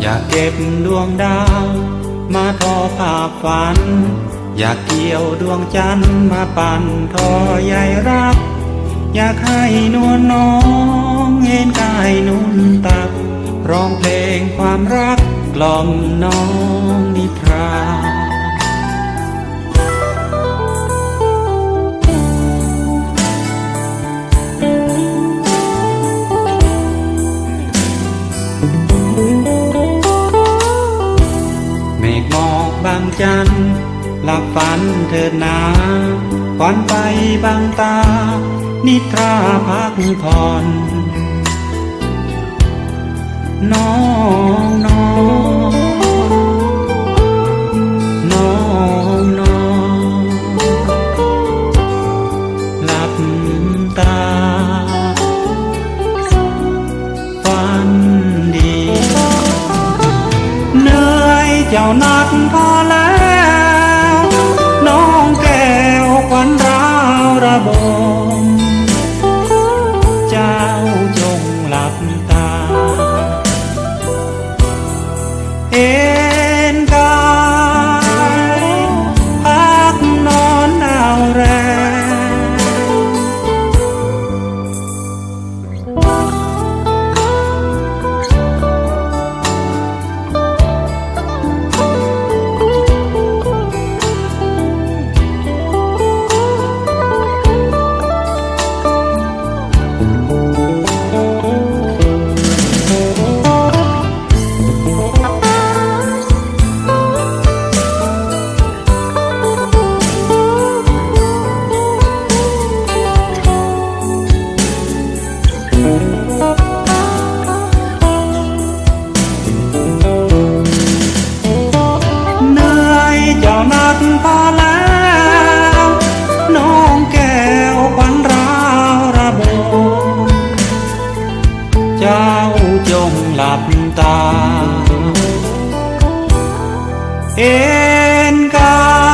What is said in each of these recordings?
อยากเก็บดวงดาว มาทอภาพฝัน อยากเกี่ยวดวงจันทร์มาปั่นทอใหญ่รัก อยากให้นวลน้องเอ็นกายนุ่นตัก ร้องเพลงความรักกล่อมน้อง จันทร์หลับฝันเถิดนาควันไปบางตา นิทราพักผ่อนน้องน้องน้องน้องหลับตาฝันดี เหนื่อ นื่อยเจ้านักพอแล้ว น้องแก้วควันราวระบมเจ้าจงหลับตา เอ็นกา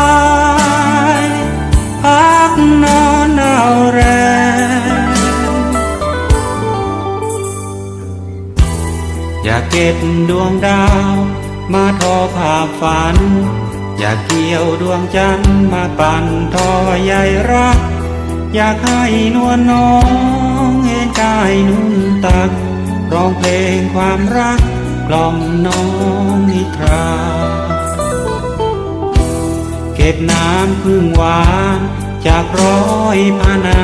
อยากเก็บดวงดาว มาทอภาพฝัน อยากเกี่ยวดวงจันทร์มาปั่นทอใยรัก อยากให้นวลน้องเห็นกายนุ่นตัก ร้องเพลงความรัก กล่อมน้องนิทราเก็บน้ำพึ่งหวานจากร้อยพานา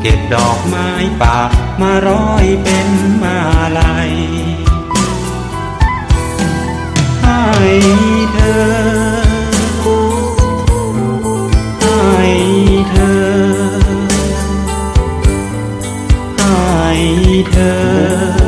เก็บดอกไม้ป่ามาร้อยเป็นมาลัย เธอ